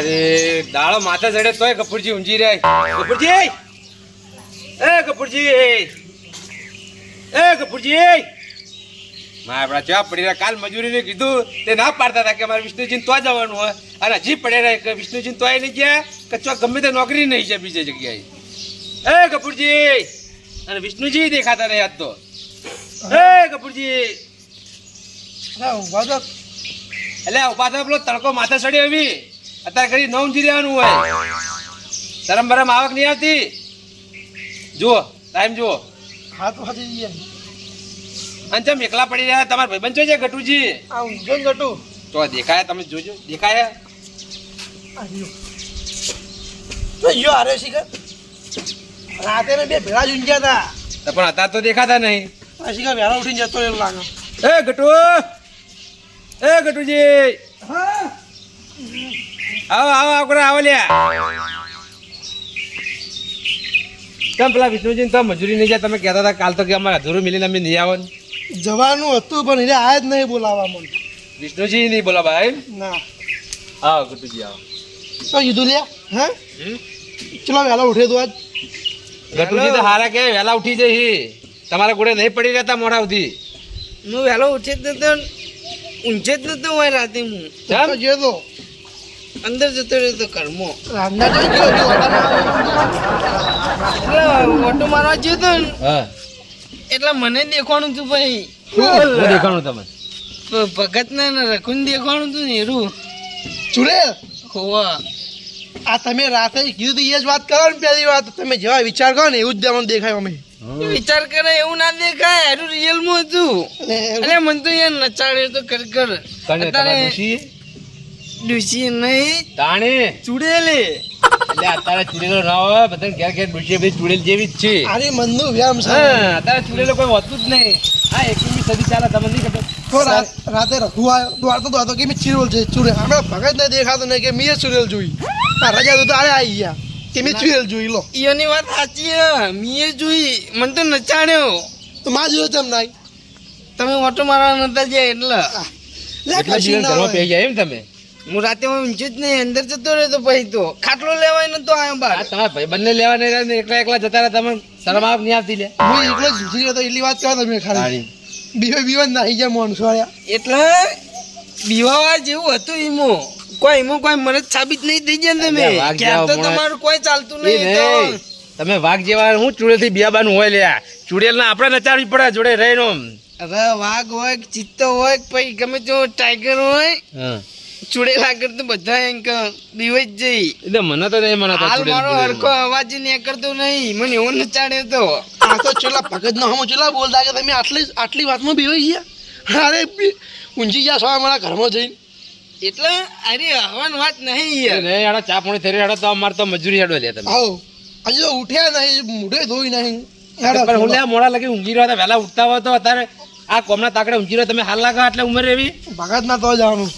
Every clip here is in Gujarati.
તારે દાળો માથે ચડે તોય કપૂરજી ઊંઘી રહ્યા કપૂરજી! એ કપૂરજી! એ કપૂરજી! મારા આપણા ચા પડી રહ્યા કાલ મજૂરીને કીધું તે ના પાડતા હતા કે અમારે વિષ્ણુજીને તો જવાનું હોય. અને હજી પડ્યા રહ્યા કે વિષ્ણુજીને તો નહીં ગયા કે ચો ગમે તે નોકરી નહીં છે બીજે જગ્યાએ. એ કપૂરજી! અને વિષ્ણુજી દેખાતા રહ્યા આજ તો. એ કપૂરજી! ના. એટલે ઊભા તો પેલો તડકો માથે ચડ્યો એવી. અત્યારે ઘડી નવ રહેવાનું હોય શરમ બરમ આવક નહીં આવતી જુઓ ટાઈમ જુઓ હા તો જઈએ. અને ચમ એકલા પડી રહ્યા તમારા ભાઈબંધ છો છે ગટુજી આ ઊંઘે ને ગટુ. તો દેખાય તમે જોજો દેખાય તો યો હારે શિખર. રાતે ને બે ભેળા જ ઊંઘ્યા હતા. તો પણ અત્યારે તો દેખાતા નહીં શિખર વહેલા ઉઠીને જતો એવું લાગે. એ ગટુ એ ગટુજી હા. આવો આવો આવો આવો લ્યા. કેમ પેલા વિષ્ણુજી તો મજૂરી નહીં જાય તમે કહેતા હતા કાલ તો કે અમારે અધૂરું મિલીને અમે નહીં આવો જવાનું હતું પણ એને આ જ નહીં બોલાવવા મને. વિષ્ણુજી નહીં બોલા ભાઈ ના. આવો ગટુજી આવો. તો કીધું લ્યા હે? ચલો વહેલા ઉઠે તો આજ. ગટુજી તો હારા કે વહેલા ઉઠી જઈ તમારા ગોળે નહીં પડી રહેતા મોડા સુધી. હું વહેલો ઉઠે જ નતો ઊંચે જ નતો હોય રાતે હું. કેમ? તો. અંદર જતો રહ્યો ગયો હજુ વહેલા ના એટલે ઓટો મારવા ગયો તો એટલે મને દેખાણું તું ભાઈ. દેખાણું તમે ભગત ને રખુન દેખાણું તું ને એરું ચુડે હોવા. આ તમે રાતે કીધું તો એ જ વાત કરો ને પહેલી વાત. તમે જેવા વિચાર કરો ને એવું જ મને દેખાય અમે વિચાર કરે એવું ના દેખાય એનું રિયલમાં હતું. અરે મને તો યાર નચાડે તો કર કર કને તમારા અત્યારે ડોશી? ડૂસી નહીં તાણે. ચૂડેલે. એટલે અત્યારે ચૂડેલો ના હોય બધા ઘેર ઘેર ડુસી બધી ચૂડેલ જેવી જ છે. મન મનનું વ્યામ છે. અત્યારે ચૂડેલો કોઈ હોતું જ નહીં. હા એકવીસમી સદી ચાલે તમને નહીં ખબર? તો રાતે રઘુ આવ્યો દોડતો દોડતો કે મેં ચીરોલ છે ચૂડે હમણાં ભગત ને દેખાતો નહીં કે મેં ચૂરેલ જોઈ. રજા તો તારે આવી ગયા કે મેં ચૂરેલ જોઈ લો. ઈયોની વાત સાચી મીએ જોઈ મને તો નચાણ્યો. તો માં જોયો તેમ નાઈ તમે ઓટો મારવા નતા જાય એટલે. લે કશી ના ઘરમાં હોય. પેઈ એમ તમે? હું રાતે ઊંચે જ નહીં અંદર જતો રહ્યો તો પછી તો. ખાટલો લેવાય નતો આયો આ બાર તમારા ભાઈબંધને લેવા નહીં રહ્યા એકલા એકલા જતા રહ્યા તમે. શરમ આપ નહીં આવતી લે. હું એકલો જ રહ્યો તો એટલી વાત કરો તમે ખાલી. બીવે બીવા નાહી ગયા માણસો વાળ્યા એટલે બીવાવા જેવું હતું ઈમો. કોઈ ઈમો કોઈ મને સાબિત નહીં થઈ જાય તમે. ક્યાં તો તમારું કોઈ ચાલતું નહીં તમે વાઘ જેવા હું ચૂડેલથી બિયાબાનું હોય લ્યા. ચૂડેલના આપણે નચાવી પડે જોડે રહીને આમ. અરે વાઘ હોય ચિત્તો હોય પછી ગમે તો ટાઈગર હોય. હા. ચૂડેલા કર બધા એમ કે જ જઈ. એટલે મને તો નહીં મને હાલ મારો. હરખો અવાજ કરતો નહીં. મને એવો નચાડ્યો તો. આ તો ચેલા ભગત નો હમો ચેલા બોલતા કે તમે આટલી આટલી વાતમાં બીવાઈ ગયા? અરે ગયા સવારે મારા ઘરમાં જઈને. એટલે અરે હવાની વાત નહીં યાર. નહીં હેડો ચા પાણી થઈ રહ્યો તો અમારે તો મજૂરી હેડો લે તમે. આવો. હજુ તો ઉઠ્યા નહીં મૂઢે ધોઈ નહીં. પણ હું લે મોડા લગી ઊંઘી રહ્યા હતા વહેલા ઉઠતા હોય તો અત્યારે આ કોમના તાકડે ઊંઘી રહ્યો તમે હાલ લાગો એટલે ઉંમર એવી ભગત ના તો જવાનું.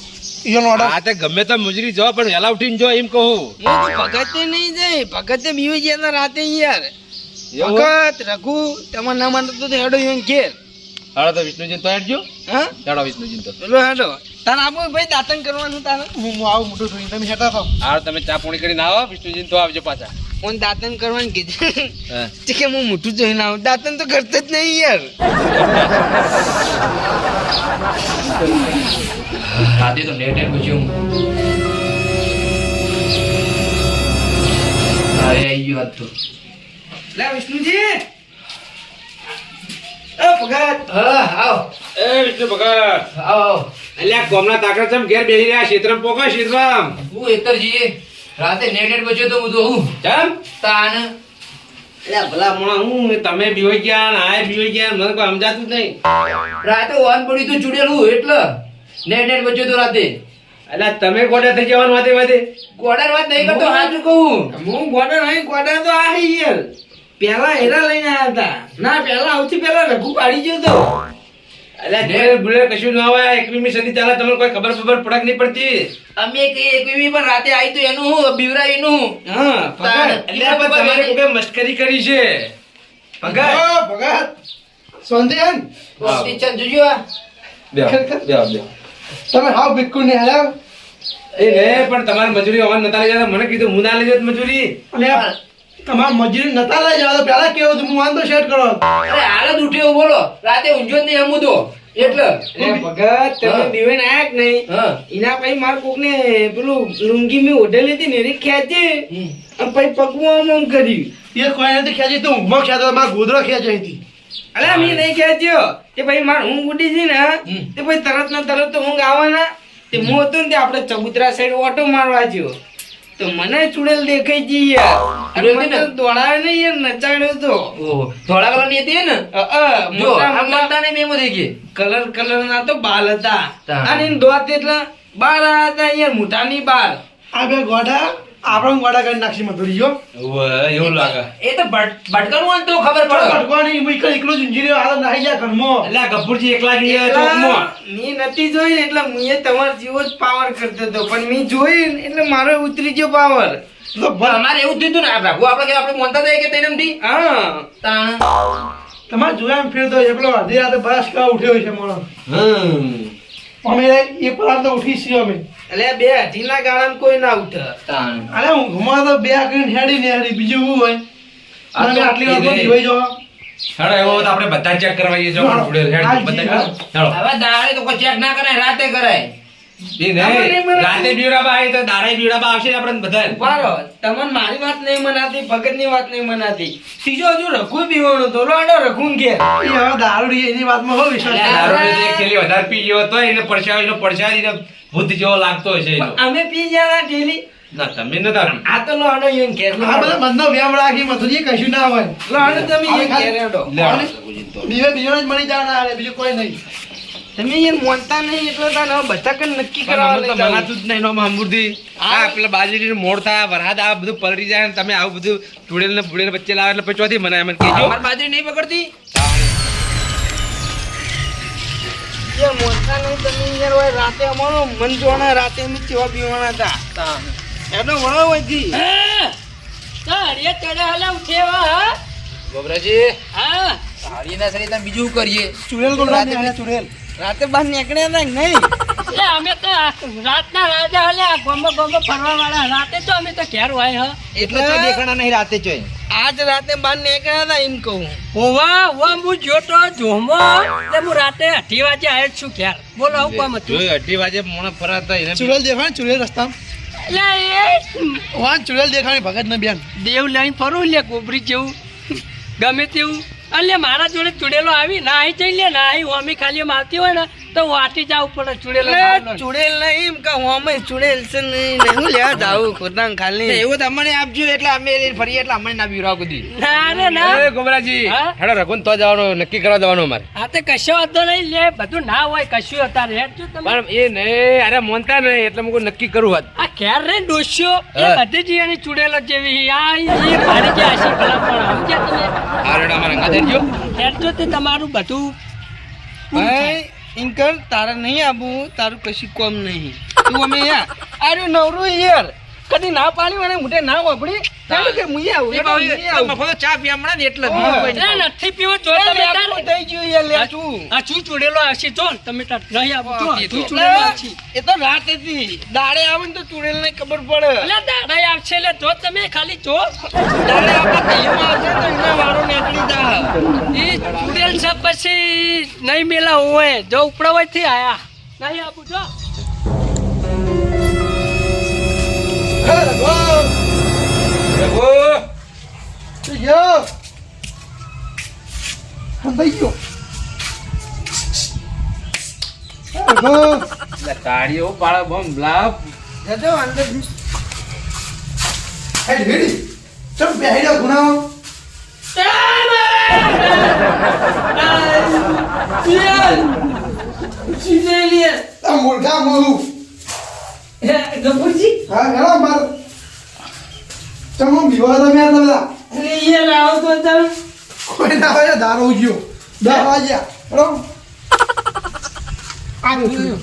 ઈયોનો ઓર્ડર આ તે ગમે તો મુજરી જો પણ વહેલા ઉઠીને જો એમ કહું. હું તો ભગતે નહીં જાય ભગતે બીવે ગયા રાતે યાર? ભગત રઘુ તમારે ના માનતો તો હેડો એમ ઘેર. હેડો તો વિષ્ણુજી તો હેડજો. હા? હેડો વિષ્ણુજી તો. પેલો હેડો. તારે આપો ભાઈ દાતન કરવાનું તારે? હું આવું મોઢું ધોઈને તમે હેઠા થાવ. હારો તમે ચા પાણી કરીને આવો વિષ્ણુજી તો આવજો પાછા. હું દાતન કરવાનું કીધું. તે કે હું મોટું જોઈને આવું. દાતન તો કરતો જ નહીં યાર. રાતે તો લેટ પૂછ્યું. અરે આવી ગયું હતું લે વિષ્ણુજી. ભગત! હા આવો. એ વિષ્ણુ ભગત! આવો. અલ્યા કોમના તાકડે ચમ ઘેર બેહી રહ્યા ક્ષેત્રમ પોકો ક્ષેત્રમ હું એતરજી રાતે નેટ નેટ બચ્યો તો હું તો હું. ચમ તાન. અલ્યા ભલા મોણા હું તમે બીવાઈ ગયા ને આય બીવાઈ ગયા મને કોઈ સમજાતું જ નહીં. રાતે વાન પડ્યું તું ચૂડેલું એટલે નેટ નેટ બચ્યો તો રાતે. એટલે તમે ગોડા થઈ જવાનું વાતે વાતે? ગોડા વાત નહીં કરતો હાચું કહું. હું ગોડા નહીં ગોડા તો આ હી યાર પેલા હેરા લઈને આવ્યા હતા. ના પેલા આવતી પેલા રઘુ પાડી ગયો તો. અલ્યા ઘેર ભૂલે કશું ના હોય એકવીસમી સદી ચાલે તમને કોઈ ખબર ખબર પડક નહીં પડતી? અમે કઈ એકવી પણ રાતે આવી તો એનું હું બીવરાયું પણ તમારે કોઈ મસ્કરી કરી છે? ભગત ઓ, ભગત સોંધ્યાન? જોજો બેહો. તમે હાવ બિલકુલ નહીં હાલ્યા એ રે પણ તમારી મજૂરી હવા નતા લઈ જતા મને કીધું હું ના લઈ જત મજૂરી. તમારા મજૂરી નતા લઈ જવા તો પેલા કેવું હતું? હું વાંધો સેટ કરો. અરે હાલ જ ઉઠ્યો બોલો. રાતે ઊંઝો જ નહીં તો. એટલે. એ ભગત તમે હા. બીવેન આયા કે નહીં એના પછી માર કોકને પેલું લુંગી મેં ઓઢે લીધી ને એ ખેંચી. અને પછી પગવું આમ આમ કર્યું એ કોઈ નથી ખેંચી તો ઊંઘમાં ખેંચો મારા ગોદરો ખેંચાઈ હતી અરે મેં નહીં ખેંચ્યો. તે ભાઈ માર ઊંઘ ઉડી છે ને તે પછી તરત ને તરત તો ઊંઘ આવવાના. તે હું હતો ને તે આપણે ચબુતરા સાઈડ ઓટો મારવા ગયો. તો મને ચુડેલ દેખાઈ જઈ યાર. અરે મને ને? દોડાવે નહીં યાર નચાડ્યો તો. ઓહો થોડા કલરની હતી ને? અ, અ, જો આ મોટા ને મેમો થઈ ગઈ કલર કલર ના તો બાલ હતા. અને દોત એટલા બાર હતા યાર મોટાની બાર આગળ બે ગોડા. આપણે વાડા કરી નાખશી મજૂરી જો એવું લાગે. એ તો ભટકણું હોય તો ખબર પડે. ભટકવાની હું એકલો એકલો જ રહ્યો હાલ નાહી જા ઘરમો. એટલે ગફુરજી એકલા ચોકમાં. મેં નથી જોઈ એટલે મુએ તમારો જીવો જ પાવર કરતો હતો. પણ મી જોઈ એટલે મારો ઉતરી ગયો પાવર તો અમારે એવું થયું હતું ને આપણે કે આપણે મોનતા હતા કે તેને એમથી હા. તાણ. તમારે જોયા એમ ફેરતો એટલો અડધી રાતે બરાસ કા ઉઠ્યો છે મોણો હમ. અમે એ પરાર તો ઉઠી છીએ અમે. એટલે બે અઢીના ગાળામાં કોઈ ના ઉઠે. તાણ. અરે હું ઘુમા તો બે કરીને હેડી ને હેડી બીજું શું હોય? આટલી વાર એ રે. જોઈ જો. હેડો એવો તો આપણે બધા ચેક કરવાઈએ જો. જોડે હેડ બધા હેડો. હવે દાડે તો કોઈ ચેક ના કરાય રાતે કરાય. એ નહીં નહીં રાતે બીવડાવા આવી તો દાડે બીવડાવા આવશે આપણે બધા તમને મારી વાત નહીં મનાતી ભગતની વાત નહીં મનાતી. સીજો હજુ રઘુ પીવાનો તો રઘુન ઘેર. એ હવે દારૂડી એની વાતમાં હો વિશ્વાસ. દારૂ એક વધારે પી ગયો તો એને એને ભૂત જેવો લાગતો હશે અમે પી ગયા ડેલી ના તમે ન. આ તો લોડો ઈયોને ઘેર આ બધા બંધો વ્યામ રાખી મથુજી કશું ના હોય. લોડો તમે ઈયોને ખાલી- ઘેર હેડો. બીવે બીજો જ મળી જવાના હારે, બીજું કોઈ નહીં. તમે યાર મોનતા નહીં એટલે તાને બધા કઈ નક્કી પણ કરાવવા તો મનાતું જ નહીં નો. આ પેલા બાજરી મોડ થાય વરસાદ આ બધું પલળી જાય ને તમે આવું બધું ચૂડેલ ને ફૂડેલ વચ્ચે લાવે એટલે પછી ચોથી મનાય મને કહેજો. અમારી બાજરી નહીં પકડતી? યાર મોનતા નહીં તમે યાર હોય રાતે અમારો મન રાતે અમે ચેવા પીવાના હતા. એનો વળો હોયથી ગોબરાજી હા. સાડીના શરીર તમે બીજું કરીએ? ચુડેલ ગોળા ને હારે ચુડેલ રાતે બહાર નીકળ્યા હતા નહીં? એટલે અમે તો રાતના રાજા હલ્યા ગોમો ગોમો ફરવા વાળા રાતે તો અમે તો ઘેર હોય હ. એટલે તો દેખાણા નહીં રાતે ચોય. આજ રાતે બાર નીકળ્યા હતા એમ કહું. હોવા હોવા હું જોતો જોમો એટલે હું રાતે અઢી વાગે આવ્યો જ છું ઘેર. બોલો હું કામ હતું? જોઈ અઢી વાગે મોણા ફરાતા એને ચુડેલ દેખાય ને ચુડેલ રસ્તામાં? એટલે એ વાહ ચુડેલ દેખાય ભગત ને બેન. દેવ લઈને ફરું લે ગોબરી જેવું. ગમે તેવું. એટલે મારા જોડે ચૂડેલો આવી ના આવી જઈ લે ના આવી હોમી ખાલી આવતી હોય ને તો વાટી જાવ પડે ચુડેલ ચુડેલ નહીં એમ હું અમે ચુડેલ છે નહીં નહીં હું લેવા જાવ ખોદા ખાલી. એવું તમને અમને આપજો એટલે અમે ફરી એટલે અમને ના બીવરાવ કુદી ના ના એ ગોબરાજી હેડો રઘુન તો જવાનું નક્કી કરવા જવાનું અમારે. આ તો કશો વાંધો નહીં લે બધું ના હોય કશું તમે. પણ એ નહીં અરે મોનતા નહીં એટલે હું નક્કી કરું હોત આ ખેર રે ડોસ્યો? એ હા. બધી જ એની ચૂડેલો જેવી આ એ ગયા છે ભલા પણ સમજ્યા તમે? આ રેડા અમારા અંગા દેજો તે તમારું બધું. ભાઈ ઇન્કર તારે નહીં આપવું તારું કશું કોમ નહીં. તું અમે યાર આર્યું નવરું યાર કદી ના પાણી મને મોઢે ના વાપડી ચાલો કે મુઈ આવું એટલે આવું. મફત ચા પી મળે ને એટલે બીજું નથી પીવો જો તમે તારે. થઈ ગયું યાર લેપટોપ. આ શું ચૂડેલો આવશે જો તમે તા રહી એ તો. શું ચૂડેલો આવશે. એ તો રાત હતી. દાડે આવે ને તો ચુડેલ ને ખબર પડે. એટલે દાડે આવશે એટલે જો તમે ખાલી જો. દાડે આપણે કહીમાં આવશે તો એના વાળો નીકળી જા એ ચૂડેલ છે પછી નહીં મેલા હોય જો ઉપડા હોયથી આયા. નહીં આપું જો. તાળીઓ પાડો બમ લાવ જજો અંદર. હેડી હેડી ચમ બેહી ગુનાઓ? આ મૂર્ખા મોલું ગફુરજી હા હેલો માર. હું બીવા તમે તમે બધા. અરે યાર આવો તો તમે કોઈ ના હોય દારૂ ગયો દસ વાગ્યા. હેલો? આ રહ્યો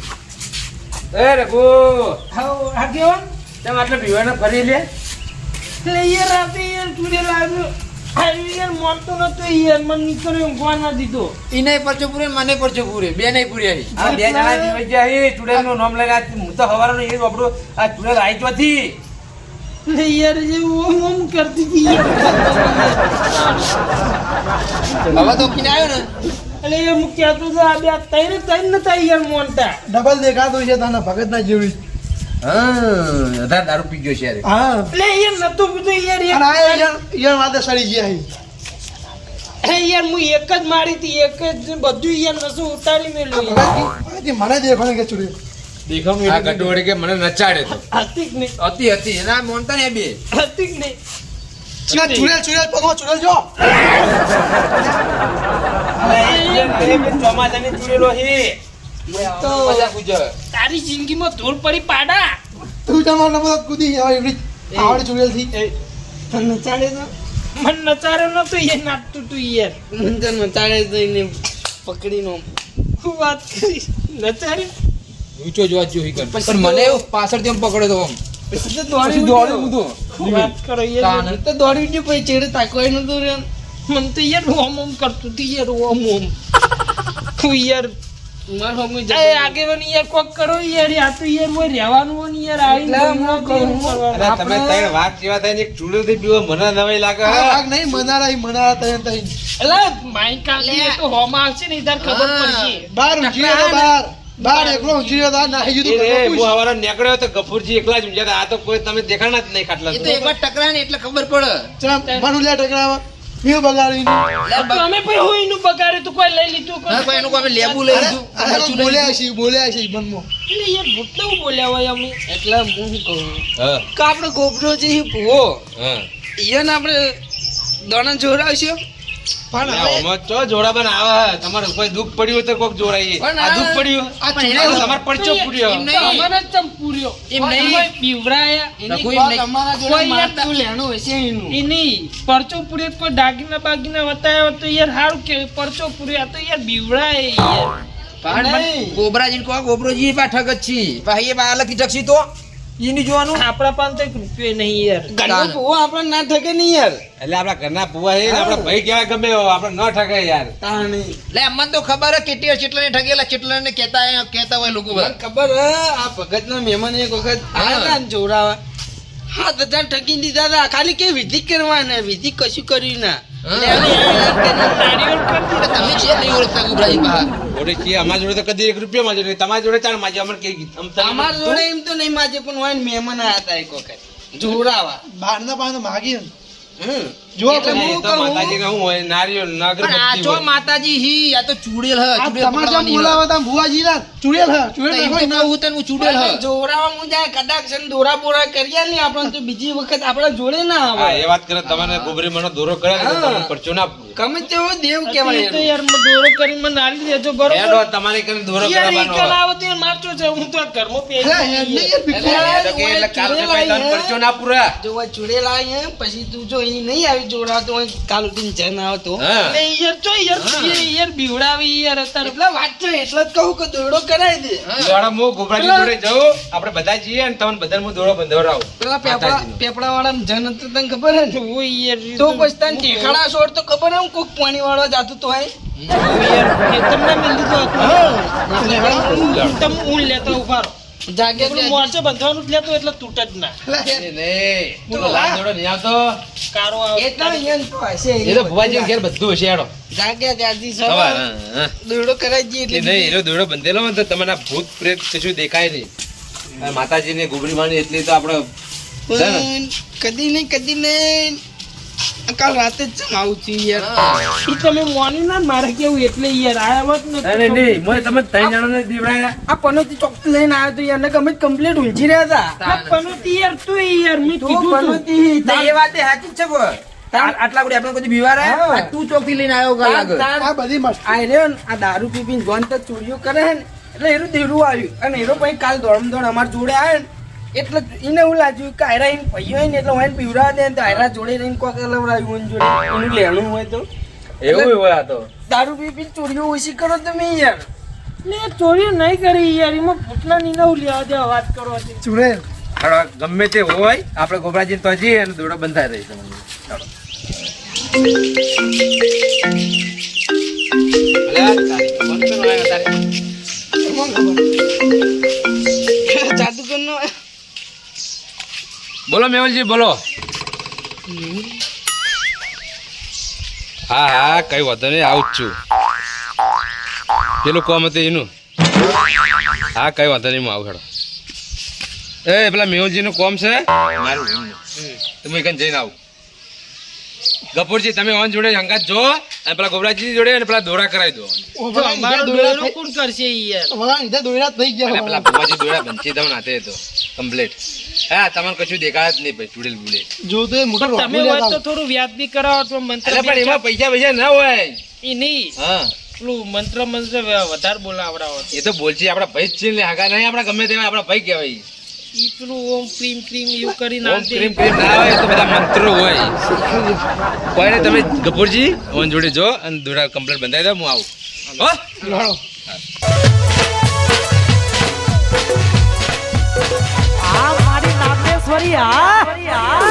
એ રઘુ. તમે આટલે પીવાના ફરી લે. એટલે યાર રાતે યાર મોનતો નતો યાર મને નીકળ્યો ઊંઘવા ના દીધો. પરચો પૂરે મને પરચો પૂરે બે નહીં પૂરી આ બે જણા જીવે એ નામ લઈને હું તો હવારનો એ આપણું આ ચૂડેલ આવી ચોથી યાર જે ઓમ ઓમ કરતી હતી હવે તો આવ્યો ને. અરે યાર હું કહેતો હતો આ બે આ તૈને તૈન મોનતા. ડબલ દેખાતું છે તને ભગત ના જેવી. હા વધારે દારૂ પી ગયો છે હા. લે યાર નતો પીતો યાર અને એક આ યાર યાર માથે સડી ગયા. અરે યાર હું એક જ મારી હતી એક જ બધું યાર નસો ઉતારી મે લો મને દેખાણે કે ચૂડેલ આ ગઢો વડે કે મને નચાડે તો. હતી ને. નહીં હતી. હતી એના મોનતા ને બે. હતી ને. ચૂડેલ ચૂડેલ પગમાં ચૂડેલ જો. ચોમાસાની ચૂડેલો પૂછો તારી જિંદગીમાં ધૂળ પડી પાડા. તું તમારો નંબર કૂદી જાય એવડી આવડ ચુડેલથી મને નચાડે તો? મન નચાડે ન તો એ નાચતું તું યાર. મન તો નચાડે તો એને પકડીનો હું વાત કરી નચાડે? ઊંચો જોવા જોઈ કર. પણ મને પાછળ પાછળથી આમ પકડ્યો તો આમ. પછી તો દોડી દોડ્યો ઉડ્યો. બધું વાત કરો યાર. તો દોડી ઉડ્યો પછી ચેડે તાકવાય નતું રે મન તો યાર ઓમ ઓમ કરતું તું યાર ઓમ ઓમ હું યાર એ આગેવાની યાર કોક કરો યાર આ તો યાર કોઈ રહેવાનું હોય ને યાર આવીને ગમવા દેવું તમે ત્રણ વાત જેવા થાય એક ચૂડેલથી પીવો મને નવાઈ લાગે આ નહીં મનારા મનારા તૈન તૈન એલા માઈક કાઢી તો હોમાં આવશે ને ઈધાર ખબર પડશે. બાર ઊંઘી બાર. બાર એકલો ઊંઘી રહ્યો તો આ નાહી એ ગયું રે, તું હું હવારે નીકળ્યો તો ગફુરજી એકલા જ હતા. આ તો કોઈ તમે દેખાણા જ નહીં ખાટલા તો એકવાર ટકરાય ને એટલે ખબર પડે. ચમ ટકરાવા. મેં બગાડી તો અમે પછી હું એનું બગાડ્યું તું કોઈ લઈ લીધું કોઈ એનું કોઈ લેબુ લઈ લીધું બોલ્યા છે બોલ્યા છે મનમાં. એટલે યાર ભૂતનું બોલ્યા હોય અમે? એટલે હું શું કહું હા. કે આપણે ગોબરો જે હા. એને આપણે દોણા જોડાવશો? પણ આમાં ચો જોડાબન આવે તમારે કોઈ દુઃખ પડ્યું તો કોક જોડાઈએ. આ દુઃખ પડ્યું તો તમારે પરચો પૂર્યો. એમ નહીં. પૂર્યો. એમ નહીં. બીવરાયા કોઈ જોડે એનું. પરચો પૂર્યો તો દાગીના બાગીના વતાવ્યો તો યાર સારું કે પરચો પૂર્યો તો યાર બીવરાય યાર. ગોબરાજી કહો ગોબરોજી પાઠક જ છી ભાઈ એ બાલકી ટકસી તો. એની જોવાનું? આપણા પાસે તો એક રૂપિયો નહીં યાર. ઘરના પુવા આપણે ના ઠગે નહીં યાર. એટલે આપડા ઘરના પુવા છે આપણા આપડા ભાઈ કેવાય ગમે આપણે ન ઠગાય યાર. તાણી લે અમને તો ખબર હે કેટલી કેટલા ને ઠગેલા ચિટલા ને કહેતા કહેતા હોય લોકો ખબર હે આ ભગત ના મહેમાન એક વખત આ જોડાવા જોરાવા. હા ત્યાં ઠગી દીધા હતા ખાલી કે વિધિ કરવાના વિધિ કશું કર્યું ના. તમે છે નહીં ઓળખતા અમારા જોડે તો કદી એક રૂપિયા માં નહીં. તમારી જોડે ચાલ માજે અમને કઈ આમ તમે જોડે એમ તો નહીં માજે પણ હોય ને મહેમાન આવ્યા હતા એક વખત. જોરાવા બહારના પાસે માગી હમ. જો હું હોય આ માતાજી હી આ તો ચૂડેલ હ ચૂડેલ તમારે જેમ બોલાવો તમે ભુવાજી ના ચૂડેલ હા ચૂડેલ હોય ના. કહું તને હું. ચૂડેલ હ જોરાવા હું જાય કદાચ છે દોરા બોરા કરીએ ને આપણે તો બીજી વખત આપડે જોડે ના આવે. એ વાત કરે તમારે ગોબરી મનો દોરો કરે તો તમને પરચો ના તેવો દેવ કેવાય કહેવાય તો યાર દોરો કરી મને નારી દેજો બરોબર? હેડો તમારે કરીને દોરો યાર. આવો તો યાર મારચો છે હું તો ઘરમાં નહીં. એટલે હેડો કે એટલે કાલ પરચો ના પૂરે. જો ચૂડેલા પછી તું જો એ નહીં આવી જોડા તો હોય કાલ ઉઠીને જન આવતો એટલે યાર જો યાર યાર બીવડાવી યાર અત્યારે. એટલે વાત છે એટલે જ કહું કે દોડો કરાવી દે. દોડા મો ગોબરાજી જોડે જાઉં આપણે બધા જઈએ અને તમને બધા હું દોડો બંધાવડાવું. પેલા પેપડા પેપડા વાળા જન તો તને ખબર હે ને? ઓય યાર તો પછી તને છોડ તો ખબર હે કોક પાણી વાળો જાતું તો હોય. તમને મેં લીધો હતો તમે ઊન લેતા ઊભા રહો મોરચે બંધવાનું જ લેતો એટલે તૂટે જ ના. દોડો. કારો તો હશે એ તો ભુવાજીને ઘેર બધું હશે, હેડો. જાગે ત્યાંથી કરાવી દઈએ એટલે નહીં, એનો દોડો બંધેલો તો તમને ભૂત પ્રેત કશું દેખાય નહીં. માતાજી માતાજીને ગુબડી માની એટલી તો આપણે? પણ કદી નહીં કદી નહીં. કાલ રાતે જ જમ આવું છું યાર. ઈ તમે મોની ના મારે કેવું એટલે યાર આયા વાત અરે નહીં, મોય તમે ત્રણ જણાને દીવડાયા. આ પનોતી ચોકથી લઈને આવ્યો તો યાર ને ગમે કમ્પ્લીટ ઉલજી રહ્યા હતા. પનોતી યાર તું યાર મી કીધું તું. પનોતી તે એ વાત સાચી છે બોલ. આટલા બધી આપણે કોઈ બીવાર? આ તું ચોકથી લઈને આવ્યો કાલ આગળ. આ બધી મસ્ત. આ રે આ દારૂ પી પીને જોન તો ચોરીઓ કરે હે ને એટલે એરું દેરું આવ્યું. અને એરો પછી કાલ દોડમ દોડ અમાર જોડે આવ્યો ને એટલે એને એવું લાગ્યું કે આયરા એને ભાઈ હોય ને એટલે હું એને પીવડાવે દે ને તો આયરા જોડે રહીને કોક લવડાવ્યું હોય જોડે એનું લેણું હોય તો. એવું હોય આ તો. દારૂ પી પી ચોરીઓ ઓછી કરો તમે યાર. લે ચોરીઓ નહીં કરી યાર એમાં ભૂતના ની નવ લેવા દેવા વાત કરો હતી ચૂડેલ. ગમે તે હોય આપણે ગોબરાજી તો જઈએ અને દોડો બંધાઈ રહી તમને. અલ્યા, તારી તો બંધ કરવાનો આવ્યો તારે. જાદુગરનો બોલો મેવલજી બોલો. હા હા કઈ વાંધો નહીં આવું જ છું. પેલું કોમ હતું એનું. હા કઈ વાંધો નહીં હું આવું હેડો. એ પેલા મેહુલજીનું કોમ છે? મારું તમે કઈ જઈને આવું. ગફુરજી તમે ઓન જોડે હંગાત જો અને પેલા ગોબરાજી જોડે અને પેલા દોરા કરાવી દો. અમારો ડોયરો કોણ કરશે યાર? ભલા થઈ ગયા. પેલા ભુવાજી દોરા બનશે તમને નાતે તો કમ્પ્લીટ હા તમને કશું દેખાડ જ નહીં ભાઈ ચૂડેલ બુડેલ. જો તો મોટો તમે વાત તો થોડું વ્યાજબી કરાવો તો મંત્ર એટલે પણ એમાં પૈસા પૈસા ના હોય. એ નહીં. હા. પેલું મંત્ર મંત્ર વધારે બોલાવડાવો. એ તો બોલছি આપણા ભાઈ છે ને નહીં આપણા ગમે તેવા આપણા ભાઈ કહેવાય. ઈ પેલું ઓમ ક્રીમ ક્રીમ એવું કરી ઓમ ક્રીમ ક્રીમ ના હોય તો બધા મંત્રો હોય. કોઈ તમે ગફુરજી ઓન જોડે જો અને દોરા કમ્પ્લીટ બંધાઈ દો હું આવું. હો? 的呀，啊。